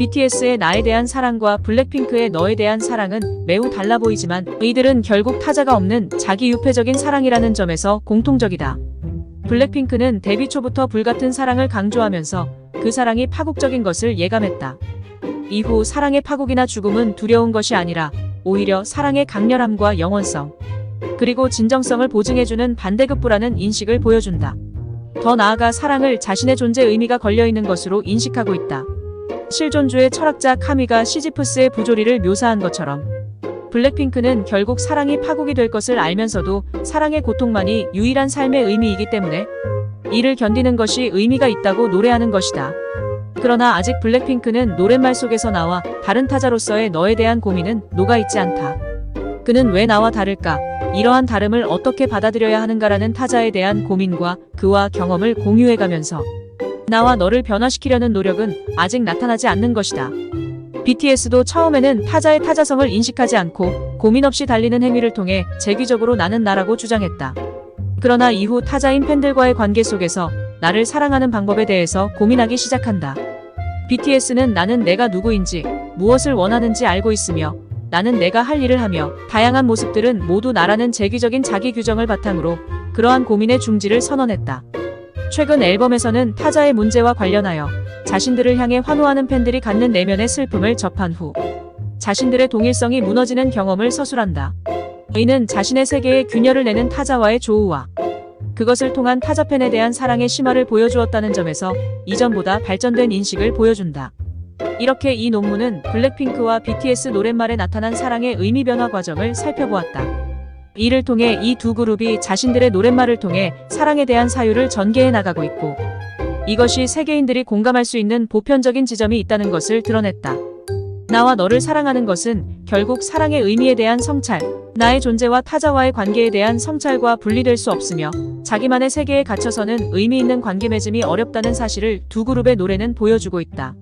BTS의 나에 대한 사랑과 블랙핑크의 너에 대한 사랑은 매우 달라 보이지만 이들은 결국 타자가 없는 자기 유폐적인 사랑이라는 점에서 공통적이다. 블랙핑크는 데뷔 초부터 불같은 사랑을 강조하면서 그 사랑이 파국적인 것을 예감했다. 이후 사랑의 파국이나 죽음은 두려운 것이 아니라 오히려 사랑의 강렬함과 영원성, 그리고 진정성을 보증해주는 반대급부라는 인식을 보여준다. 더 나아가 사랑을 자신의 존재 의미가 걸려있는 것으로 인식하고 있다. 실존주의 철학자 카미가 시지프스의 부조리를 묘사한 것처럼 블랙핑크는 결국 사랑이 파국이 될 것을 알면서도 사랑의 고통만이 유일한 삶의 의미이기 때문에 이를 견디는 것이 의미가 있다고 노래하는 것이다. 그러나 아직 블랙핑크는 노랫말 속에서 나와 다른 타자로서의 너에 대한 고민은 녹아있지 않다. 그는 왜 나와 다를까? 이러한 다름을 어떻게 받아들여야 하는가라는 타자에 대한 고민과 그와 경험을 공유해가면서 나와 너를 변화시키려는 노력은 아직 나타나지 않는 것이다. BTS도 처음에는 타자의 타자성을 인식하지 않고 고민 없이 달리는 행위를 통해 재기적으로 나는 나라고 주장했다. 그러나 이후 타자인 팬들과의 관계 속에서 나를 사랑하는 방법에 대해서 고민하기 시작한다. BTS는 나는 내가 누구인지, 무엇을 원하는지 알고 있으며 나는 내가 할 일을 하며 다양한 모습들은 모두 나라는 재기적인 자기 규정을 바탕으로 그러한 고민의 중지를 선언했다. 최근 앨범에서는 타자의 문제와 관련하여 자신들을 향해 환호하는 팬들이 갖는 내면의 슬픔을 접한 후 자신들의 동일성이 무너지는 경험을 서술한다. 이는 자신의 세계에 균열을 내는 타자와의 조우와 그것을 통한 타자 팬에 대한 사랑의 심화를 보여주었다는 점에서 이전보다 발전된 인식을 보여준다. 이렇게 이 논문은 블랙핑크와 BTS 노랫말에 나타난 사랑의 의미 변화 과정을 살펴보았다. 이를 통해 이 두 그룹이 자신들의 노랫말을 통해 사랑에 대한 사유를 전개해 나가고 있고 이것이 세계인들이 공감할 수 있는 보편적인 지점이 있다는 것을 드러냈다. 나와 너를 사랑하는 것은 결국 사랑의 의미에 대한 성찰, 나의 존재와 타자와의 관계에 대한 성찰과 분리될 수 없으며 자기만의 세계에 갇혀서는 의미 있는 관계 맺음이 어렵다는 사실을 두 그룹의 노래는 보여주고 있다.